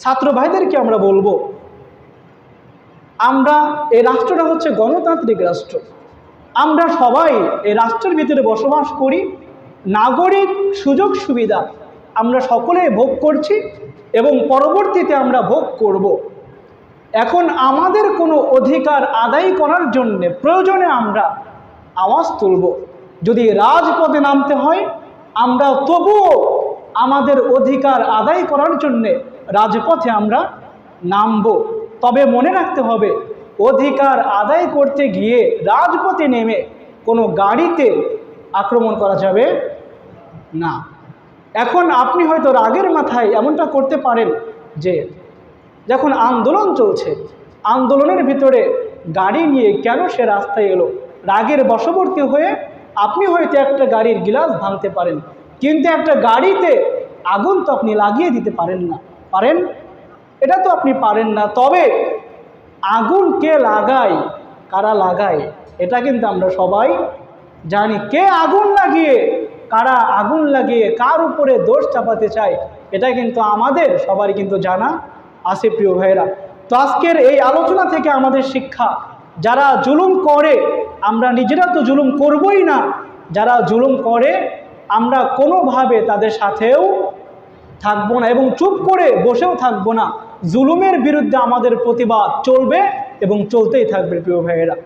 ছাত্র ভাইদেরকে আমরা বলব, আমরা, এই রাষ্ট্রটা হচ্ছে গণতান্ত্রিক রাষ্ট্র আমরা সবাই এই রাষ্ট্রের ভিতরে বসবাস করি, নাগরিক সুযোগ সুবিধা আমরা সকলে ভোগ করছি এবং পরবর্তীতে আমরা ভোগ করব। এখন আমাদের কোনো অধিকার আদায় করার জন্যে প্রয়োজনে আমরা আওয়াজ তুলব যদি রাজপথে নামতে হয়, আমরা তবুও আমাদের অধিকার আদায় করার জন্যে রাজপথে আমরা নামব। তবে মনে রাখতে হবে, অধিকার আদায় করতে গিয়ে রাজপথে নেমে কোনো গাড়িতে আক্রমণ করা যাবে না। এখন আপনি হয়তো রাগের মাথায় এমনটা করতে পারেন যে যখন আন্দোলন চলছে। আন্দোলনের ভিতরে গাড়ি নিয়ে কেন সে রাস্তায় এলো? রাগের বশবর্তী হয়ে আপনি হয়তো একটা গাড়ির গিলাস ভাঙতে পারেন। কিন্তু একটা গাড়িতে আগুন তো আপনি লাগিয়ে দিতে পারেন না। পারেন? এটা তো আপনি পারেন না। তবে আগুন কে লাগায়? কারা লাগায়? এটা কিন্তু আমরা সবাই জানি। কে আগুন লাগিয়ে, কারা আগুন লাগিয়ে, কার উপরে দোষ চাপাতে চায়, এটা কিন্তু আমাদের সবারই কিন্তু জানা আছে প্রিয় ভাইরা তো আজকের এই আলোচনা থেকে আমাদের শিক্ষা, যারা জুলুম করে, আমরা নিজেরা তো জুলুম করবই না। যারা জুলুম করে আমরা কোনোভাবে তাদের সাথেও থাকব না এবং চুপ করে বসেও থাকব না। জুলুমের বিরুদ্ধে আমাদের প্রতিবাদ চলবে এবং চলতেই থাকবে, প্রিয় ভাইয়েরা।